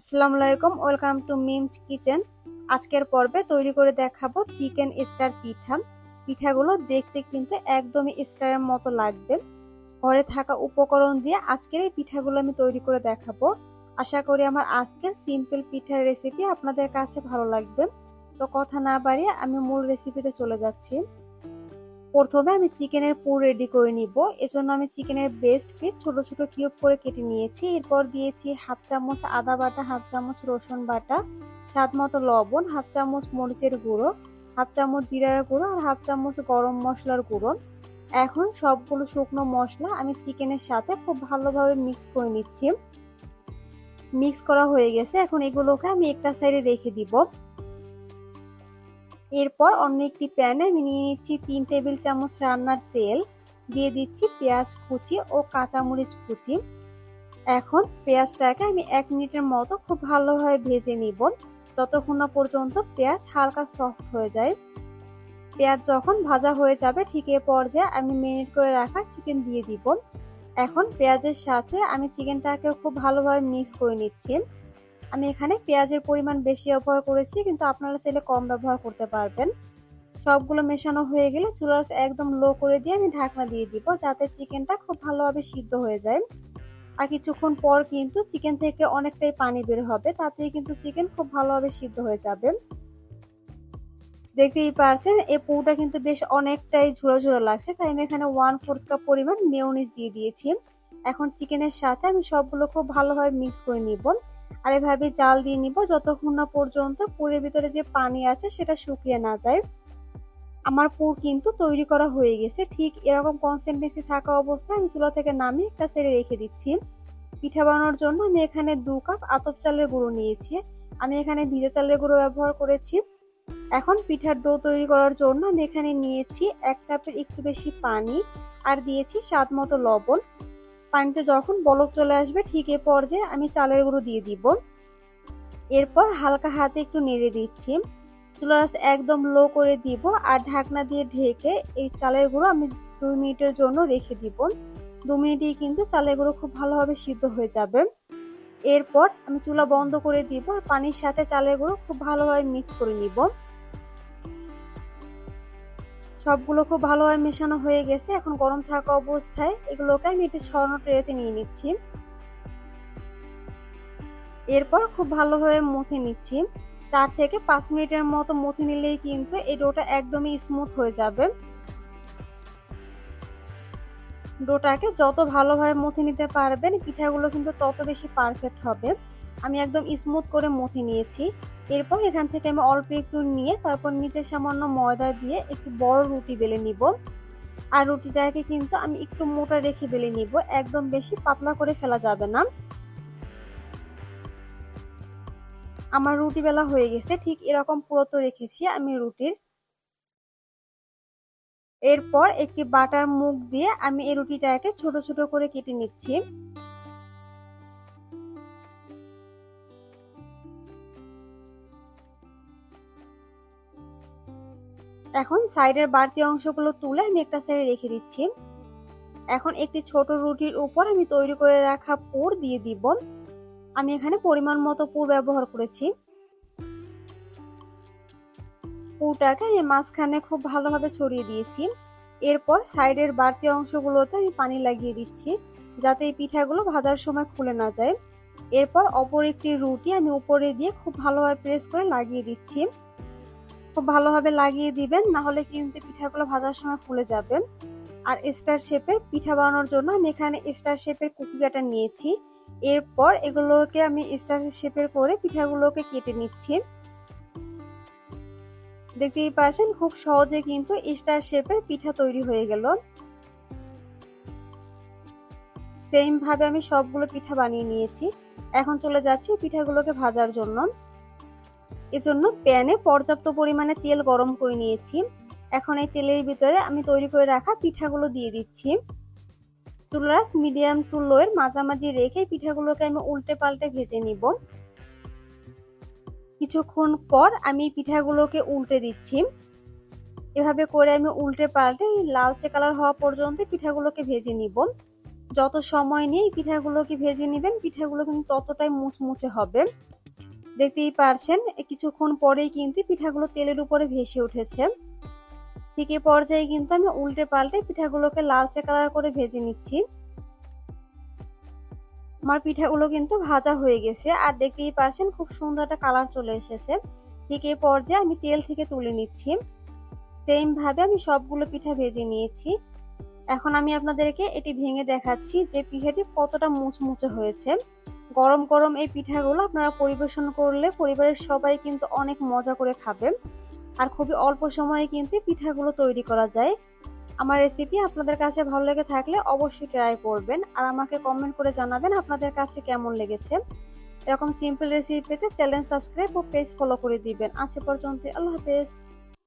আসসালামু আলাইকুম, welcome to memes kitchen. আজকের পর্বে তৈরি করে দেখাবো চিকেন স্টার পিঠা। পিঠাগুলো দেখতে কিন্তু একদমই স্টারের মতো লাগবে। ঘরে থাকা উপকরণ দিয়ে আজকের এই পিঠাগুলো আমি তৈরি করে দেখাবো। আশা করি আমার আজকের সিম্পল পিঠার রেসিপি আপনাদের কাছে ভালো লাগবে। তো কথা না বাড়িয়ে আমি মূল রেসিপিতে চলে যাচ্ছি। প্রথমে আমি চিকেনের পুর রেডি করে নিব। এজন্য আমি চিকেনের বেস্ট পিস ছোট ছোট কিউব করে কেটে নিয়েছি। এরপর দিয়েছি হাফ চামচ আদা বাটা হাফ চামচ রসুন বাটা, স্বাদ মতো লবণ হাফ চামচ মরিচের গুঁড়ো হাফ চামচ জিরার গুঁড়ো আর হাফ চামচ গরম মশলার গুঁড়ো। এখন সবগুলো শুকনো মশলা আমি চিকেনের সাথে খুব ভালোভাবে মিক্স করে নিচ্ছি। মিক্স করা হয়ে গেছে। এখন এগুলোকে আমি একটা সাইডে রেখে দিব। এরপর অন্য একটি প্যানে আমি নিয়ে নিচ্ছি তিন টেবিল চামচ রান্নার তেল, দিয়ে দিচ্ছি পেঁয়াজ কুচি ও কাঁচামরিচ কুচি। এখন পেঁয়াজটাকে আমি এক মিনিটের মতো খুব ভালোভাবে ভেজে নিব, ততক্ষণ না পর্যন্ত পেঁয়াজ হালকা সফট হয়ে যায়। পেঁয়াজ যখন ভাজা হয়ে যাবে, ঠিক এ পর্যায়ে আমি মিনিট করে রাখা চিকেন দিয়ে দিব। এখন পেঁয়াজের সাথে আমি চিকেনটাকে খুব ভালোভাবে মিক্স করে নিচ্ছি। আমি এখানে পেঁয়াজের পরিমাণ বেশি ব্যবহার করেছি, কিন্তু আপনারা চাইলে কম ব্যবহার করতে পারবেন। সবগুলো মেশানো হয়ে গেলে চুলার একদম লো করে দিয়ে আমি ঢাকনা দিয়ে দিব, যাতে চিকেনটা খুব ভালোভাবে সিদ্ধ হয়ে যায়। আর কিছুক্ষণ পর কিন্তু চিকেন থেকে অনেকটাই পানি বের হবে, তাতেই কিন্তু চিকেন খুব ভালোভাবে সিদ্ধ হয়ে যাবে। দেখতেই পারছেন, এই পুরোটা কিন্তু বেশ অনেকটাই ঝুড়ো ঝুড়ো লাগছে, তাই আমি এখানে ওয়ান ফোর্থ কাপ পরিমাণ মেয়নিজ দিয়ে দিয়েছি। এখন চিকেনের সাথে আমি সবগুলো খুব ভালোভাবে মিক্স করে নিব। আর এভাবে জাল দিয়ে নিব যতক্ষণ না পর্যন্ত পুরের ভিতরে যে পানি আছে সেটা শুকিয়ে না যায়। আমার পুর কিন্তু তৈরি করা হয়ে গেছে। ঠিক এরকম কনসেন্টেন্সি থাকা অবস্থায় আমি চুলা থেকে নামিয়ে একটা সাইডে রেখে দিচ্ছি। পিঠা বানানোর জন্য আমি এখানে দু কাপ আতপ চালের গুঁড়ো নিয়েছি। আমি এখানে ভিজা চালের গুঁড়ো ব্যবহার করেছি। এখন পিঠার ডো তৈরি করার জন্য আমি এখানে নিয়েছি এক কাপের একটু বেশি পানি আর দিয়েছি স্বাদ মতো লবণ। পানিতে যখন বলক চলে আসবে, ঠিক এ পর্যায়ে আমি চালের গুঁড়ো দিয়ে দিব। এরপর হালকা হাতে একটু নেড়ে দিচ্ছি। চুলার একদম লো করে দিব আর ঢাকনা দিয়ে ঢেকে এই চালের গুঁড়ো আমি দুই মিনিটের জন্য রেখে দিব। দু মিনিটেই কিন্তু চালের গুঁড়ো খুব ভালোভাবে সিদ্ধ হয়ে যাবে। এরপর আমি চুলা বন্ধ করে দিব আর পানির সাথে চালের গুঁড়ো খুব ভালোভাবে মিক্স করে নিব। সবগুলো খুব ভালোভাবে মেশানো হয়ে গেছে। এখন গরম থাকা অবস্থায় এগুলোকে আমি একটু সরানো ট্রেতে নিয়ে নিচ্ছি। এরপর খুব ভালোভাবে মুথে নিচ্ছি। চার থেকে পাঁচ মিনিটের মতো মুথে নিলেই কিন্তু এই ডোটা একদমই স্মুথ হয়ে যাবে। ডোটাকে যত ভালোভাবে মুথে নিতে পারবেন, পিঠাগুলো কিন্তু তত বেশি পারফেক্ট হবে। আমি একদম স্মুথ করে মুথে নিয়েছি। এরপর এখান থেকে আমি অল্প একটু নিয়ে তারপর নিচে সামান্য ময়দা দিয়ে একটু বড় রুটি বেলে নিব। আর রুটিটাকে কিন্তু আমি একটু মোটা রেখে বেলে নিব। একদম বেশি পাতলা করে ফেলা যাবে না। আমার রুটি বেলা হয়ে গেছে। ঠিক এরকম পুরোতো রেখেছি আমি রুটির। এরপর একটি বাটার মুখ দিয়ে আমি এই রুটিটাকে ছোট ছোট করে কেটে নিচ্ছি। এখন সাইডের বাড়তি অংশগুলো তুলে আমি একটা সাইডে রেখে দিচ্ছি। এখন একটি ছোট রুটির উপর আমি তৈরি করে রাখা পুর দিয়ে দিব। আমি এখানে পরিমাণ মতো পুর ব্যবহার করেছি। পুরটাকে আমি মাঝখানে খুব ভালোভাবে ছড়িয়ে দিয়েছি। এরপর সাইডের বাড়তি অংশগুলোতে আমি পানি লাগিয়ে দিচ্ছি, যাতে এই পিঠাগুলো ভাজার সময় খুলে না যায়। এরপর অপর একটি রুটি আমি উপরে দিয়ে খুব ভালোভাবে প্রেস করে লাগিয়ে দিচ্ছি। খুব ভালোভাবে লাগিয়ে দিবেন না হলে কিন্তু পিঠাগুলো ভাজার সময় ফুলে যাবে। আর স্টার শেপের পিঠা বানানোর জন্য আমি এখানে স্টার শেপের কুকি কাটা নিয়েছি। এরপর এগুলোকে আমি স্টার শেপের করে পিঠাগুলোকে কেটে নিচ্ছি। দেখতেই পাচ্ছেন, খুব সহজে কিন্তু স্টার শেপের পিঠা তৈরি হয়ে গেল। সেম ভাবে আমি সবগুলো পিঠা বানিয়ে নিয়েছি। এখন চলে যাচ্ছি পিঠাগুলোকে ভাজার জন্য। এজন্য প্যানে পর্যাপ্ত পরিমাণে তেল গরম করে নিয়েছি। এখন এই তেলের ভিতরে আমি তৈরি করে রাখা পিঠাগুলো দিয়ে দিচ্ছি। চুলাস মিডিয়াম টু লোয়ের মাঝামাঝি রেখে পিঠাগুলোকে আমি উল্টে পাল্টে ভেজে নিব। কিছুক্ষণ পর আমি পিঠাগুলোকে উল্টে দিচ্ছি। এভাবে করে আমি উল্টে পাল্টে লালচে কালার হওয়া পর্যন্ত পিঠাগুলোকে ভেজে নিব। যত সময় নিয়ে পিঠাগুলোকে ভেজে নেবেন, পিঠাগুলো কিন্তু ততটাই মুচমুচে হবে। দেখতেই পারছেন কিছুক্ষণ পরেই কিন্তু পিঠাগুলো তেলের উপরে ভেসে উঠেছে। ঠিক এই পর্যায়ে কিন্তু আমি উল্টে পাল্টে পিঠাগুলোকে লালচে কালার করে ভেজে নিচ্ছি। আমার পিঠাগুলো কিন্তু ভাজা হয়ে গেছে আর দেখতেই পারছেন খুব সুন্দর একটা কালার চলে এসেছে। ঠিক এই পর্যায়ে আমি তেল থেকে তুলে নিচ্ছি। সেম ভাবে আমি সবগুলো পিঠা ভেজে নিয়েছি। এখন আমি আপনাদেরকে এটি ভেঙে দেখাচ্ছি যে পিঠাটি কতটা মুচমুচে হয়েছে। গরম গরম এই পিঠাগুলো আপনারা পরিবেশন করলে পরিবারের সবাই কিন্তু অনেক মজা করে খাবে। আর খুবই অল্প সময়ে কিন্তু পিঠাগুলো তৈরি করা যায়। আমার রেসিপি আপনাদের কাছে ভালো লেগে থাকলে অবশ্যই ট্রাই করবেন আর আমাকে কমেন্ট করে জানাবেন আপনাদের কাছে কেমন লেগেছে। এরকম সিম্পল রেসিপি পেতে চ্যানেল সাবস্ক্রাইব ও পেজ ফলো করে দিবেন। আজ পর্যন্ত আল্লাহ হাফেজ।